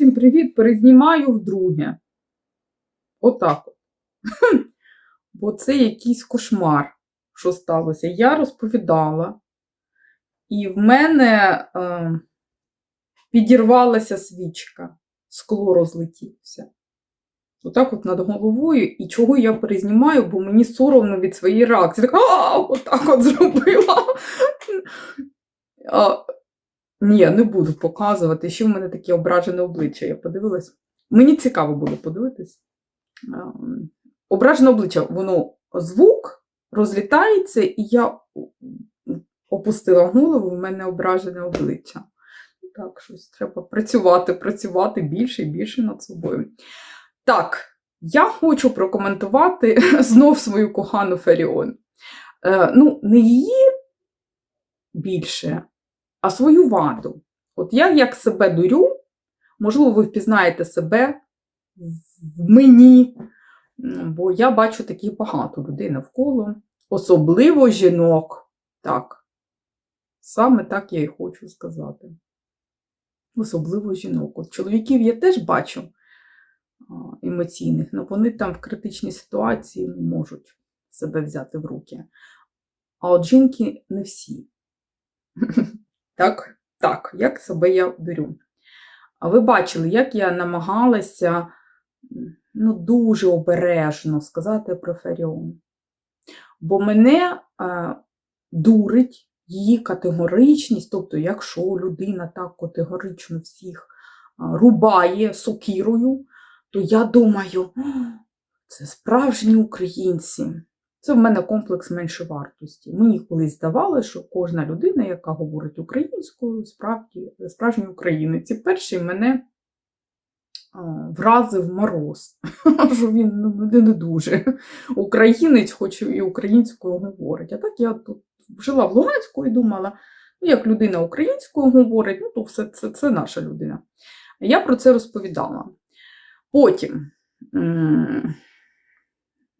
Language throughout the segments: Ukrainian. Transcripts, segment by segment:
всім привіт! Перезнімаю вдруге. Отак от. Бо це якийсь кошмар, що сталося. Я розповідала, і в мене е, підірвалася свічка, скло розлетілося. Отак от над головою, і чого я перезнімаю, бо мені соромно від своєї реакції. Так, а, отак от зробила. Ні, не буду показувати. Ще в мене таке ображене обличчя. Я подивилась. Мені цікаво було подивитись. Ем, Ображене обличчя, воно звук розлітається, і я опустила голову, в мене ображене обличчя. Так, щось треба працювати, працювати більше і більше над собою. Так, я хочу прокоментувати знов свою кохану Феріон. Е, ну, не її більше, а свою ваду. От я як себе дурю, можливо, ви впізнаєте себе в мені, бо я бачу таких багато людей навколо, особливо жінок. Так, саме так я і хочу сказати. Особливо жінок. От чоловіків я теж бачу емоційних, але вони там в критичній ситуації можуть себе взяти в руки. А от жінки не всі. Так, так, як себе я беру. А ви бачили, як я намагалася ну, дуже обережно сказати про Феріон. Бо мене е, дурить її категоричність, тобто, якщо людина так категорично всіх рубає сокірою, то я думаю, це справжні українці. Це в мене комплекс меншовартості. Мені колись здавалося, що кожна людина, яка говорить українською, справді справжній українець. І перший мене вразив мороз, що він ну, не дуже українець, хоч і українською говорить. А так я тут жила в Луганську і думала, ну, як людина українською говорить, ну то все це, це наша людина. Я про це розповідала. Потім.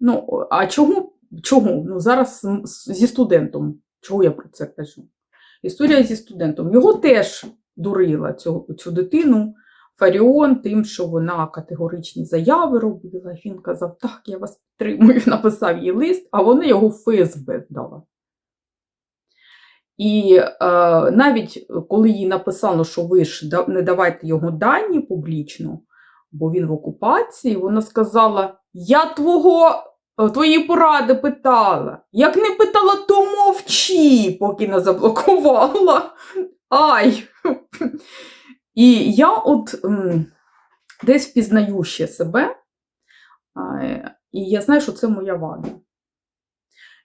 Ну, а чого Чого? Ну, Зараз зі студентом. Чого я про це кажу? Історія зі студентом. Його теж дурила цю, цю дитину Фаріон, тим, що вона категоричні заяви робила. Він казав, так, я вас підтримую, написав їй лист, а вона його ФСБ здала. І е, навіть коли їй написано, що ви ж не давайте його дані публічно, бо він в окупації, вона сказала: Я твого твої поради питала. Як не питала, то мовчи, поки не заблокувала. Ай! І я от десь впізнаю ще себе, і я знаю, що це моя вада.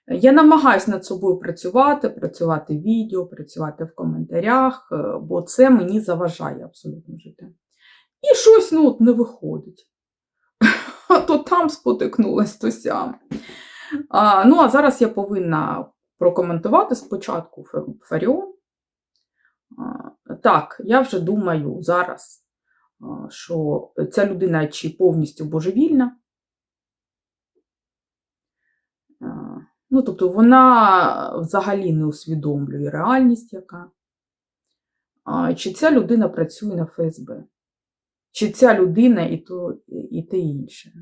Я намагаюся над собою працювати, працювати в відео, працювати в коментарях, е, бо це мені заважає абсолютно жити. І щось ну, от не виходить. То там спотикнулась, то сям. А, Ну, а зараз я повинна прокоментувати спочатку Фаріон. Так, я вже думаю зараз, що ця людина чи повністю божевільна. Ну, тобто вона взагалі не усвідомлює реальність яка. Чи ця людина працює на ФСБ? чи ця людина і то, і те інше.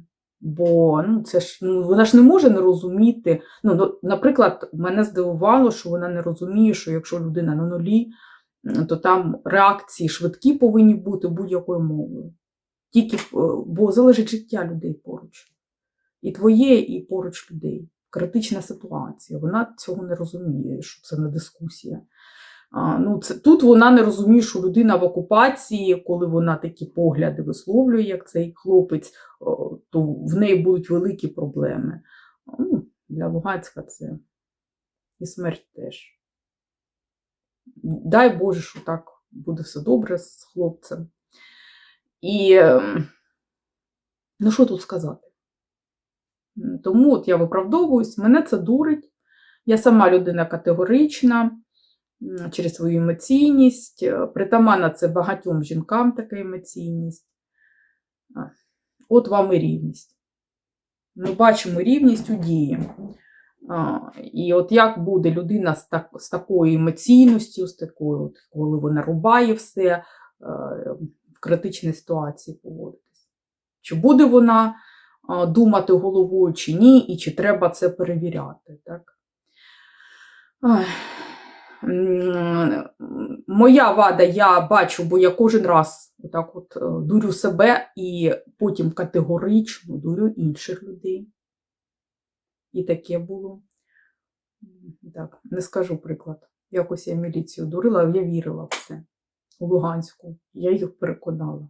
Бо ну, це ж ну, вона ж не може не розуміти. Ну, Наприклад, мене здивувало, що вона не розуміє, що якщо людина на нулі, то там реакції швидкі повинні бути будь-якою мовою. Тільки, е, Бо залежить життя людей поруч. І твоє, і поруч людей. Критична ситуація. Вона цього не розуміє, що це не дискусія. Ну, це, Тут вона не розуміє, що людина в окупації, коли вона такі погляди висловлює, як цей хлопець, то в неї будуть великі проблеми. Ну, Для Луганська це і смерть теж. Дай Боже, що так буде все добре з хлопцем. І ем, ну що тут сказати? Тому от я виправдовуюсь, мене це дурить. Я сама людина категорична через свою емоційність. Притаманна це багатьом жінкам така емоційність. От вам і рівність. Ми бачимо рівність у дії. І от як буде людина з так, з такою емоційністю, з такою, от, коли вона рубає все, е, в критичній ситуації поводитись. Чи буде вона а, думати головою, чи ні, і чи треба це перевіряти. Так? Моя вада, я бачу, бо я кожен раз отак от е, дурю себе і потім категорично дурю інших людей. І таке було. Так, не скажу приклад. Якось я міліцію дурила, я вірила в це у Луганську. Я їх переконала,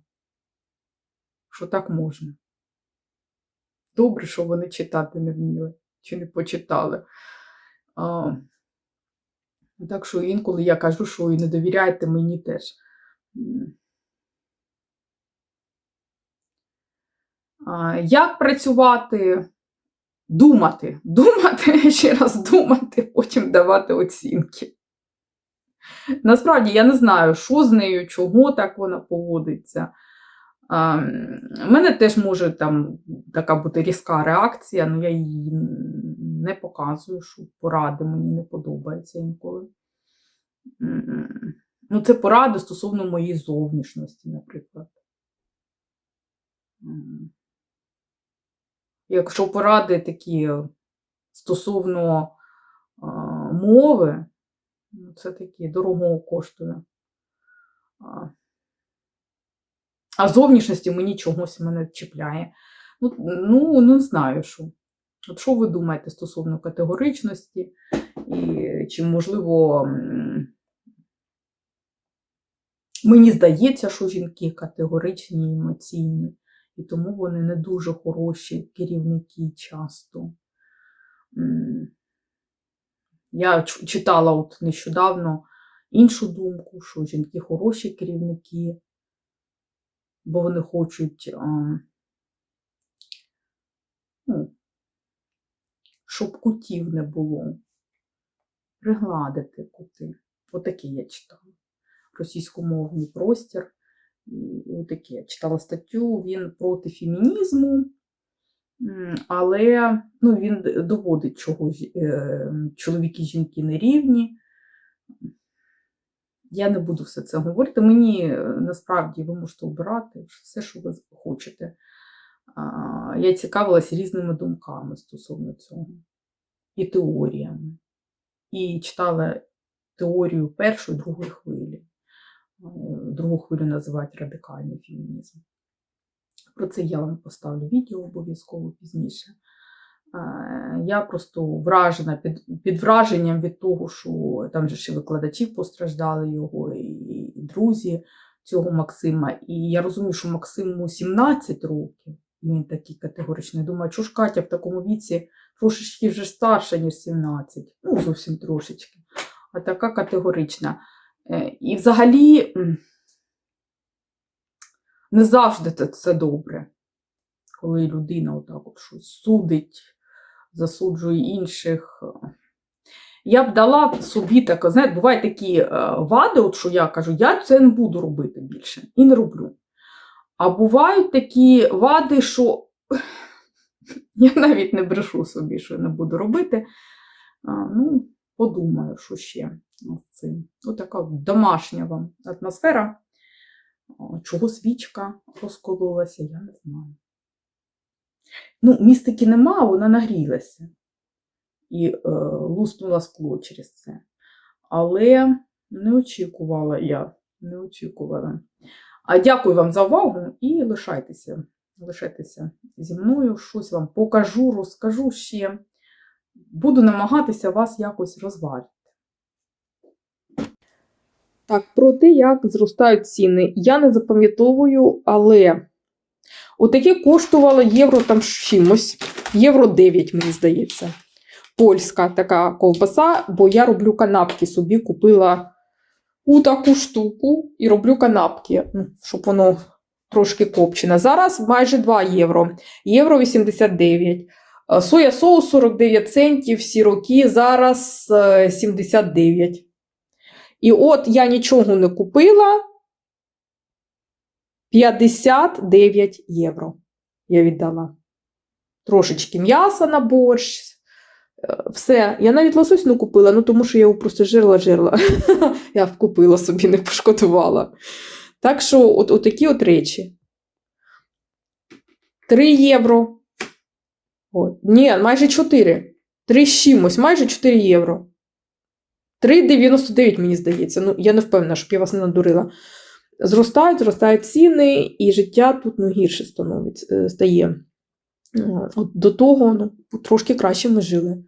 що так можна. Добре, що вони читати не вміли чи не почитали. А, так що інколи я кажу, що і не довіряйте мені теж. Як працювати? Думати, думати, ще раз думати, потім давати оцінки. Насправді я не знаю, що з нею, чого так вона поводиться. В мене теж може там така бути різка реакція, але я її не показую, що поради мені не подобаються інколи. Ну, це поради стосовно моєї зовнішності, наприклад. Якщо поради такі стосовно а, мови, ну, це такі дорого коштує. А зовнішності мені чогось мене чіпляє. Ну, ну, не знаю, що. От що ви думаєте стосовно категоричності? І чи, можливо, мені здається, що жінки категоричні емоційні, і тому вони не дуже хороші керівники часто. Я читала от нещодавно іншу думку, що жінки хороші керівники, бо вони хочуть, ну, щоб кутів не було, пригладити кути. Отаке я читала. Російськомовний простір. І отаке. Я читала статтю, він проти фемінізму, але ну, він доводить, чого е, чоловіки і жінки не рівні. Я не буду все це говорити. Мені е, насправді ви можете обирати все, що ви хочете. Я цікавилася різними думками стосовно цього і теоріями. І читала теорію першої, другої хвилі. Е, Другу хвилю називають радикальний фемінізм. Про це я вам поставлю відео обов'язково пізніше. Е, Я просто вражена під, під враженням від того, що там же ще викладачі постраждали його, і друзі цього Максима. І я розумію, що Максиму 17 років, і він такий категоричний. Думаю, що ж Катя в такому віці трошечки вже старша, ніж 17, ну зовсім трошечки, а така категорична. Е, І взагалі не завжди це, добре, коли людина отак от щось судить, засуджує інших. Я б дала собі таке, знаєте, бувають такі е, вади, от що я кажу, я це не буду робити більше і не роблю. А бувають такі вади, що я навіть не брешу собі, що не буду робити. Ну, подумаю, що ще з цим. Ось така домашня вам атмосфера. Чого свічка розкололася, я не знаю. Ну, містики нема, вона нагрілася. І е, луснула скло через це. Але не очікувала я. Не очікувала. А дякую вам за увагу і лишайтеся. Лишайтеся зі мною, щось вам покажу, розкажу ще. Буду намагатися вас якось розважити. Так, про те, як зростають ціни. Я не запам'ятовую, але отаке коштувало євро там чимось. Євро 9, мені здається. Польська така ковбаса, бо я роблю канапки. Собі купила у таку штуку і роблю канапки, ну, щоб воно трошки копчене. Зараз майже 2 євро. Євро 89. Е, Соя соус 49 центів, сіроки зараз е, 79. І от я нічого не купила. 59 євро я віддала. Трошечки м'яса на борщ. Е, Все, я навіть лосось не купила, ну тому що я його просто жирла-жирла. я купила собі, не пошкодувала. Так що, от, от такі от речі. 3 євро. От. Ні, майже 4. 3 з майже 4 євро. 3,99, мені здається. Ну, я не впевнена, щоб я вас не надурила. Зростають, зростають ціни, і життя тут ну, гірше становиться, е, стає. От, до того ну, трошки краще ми жили.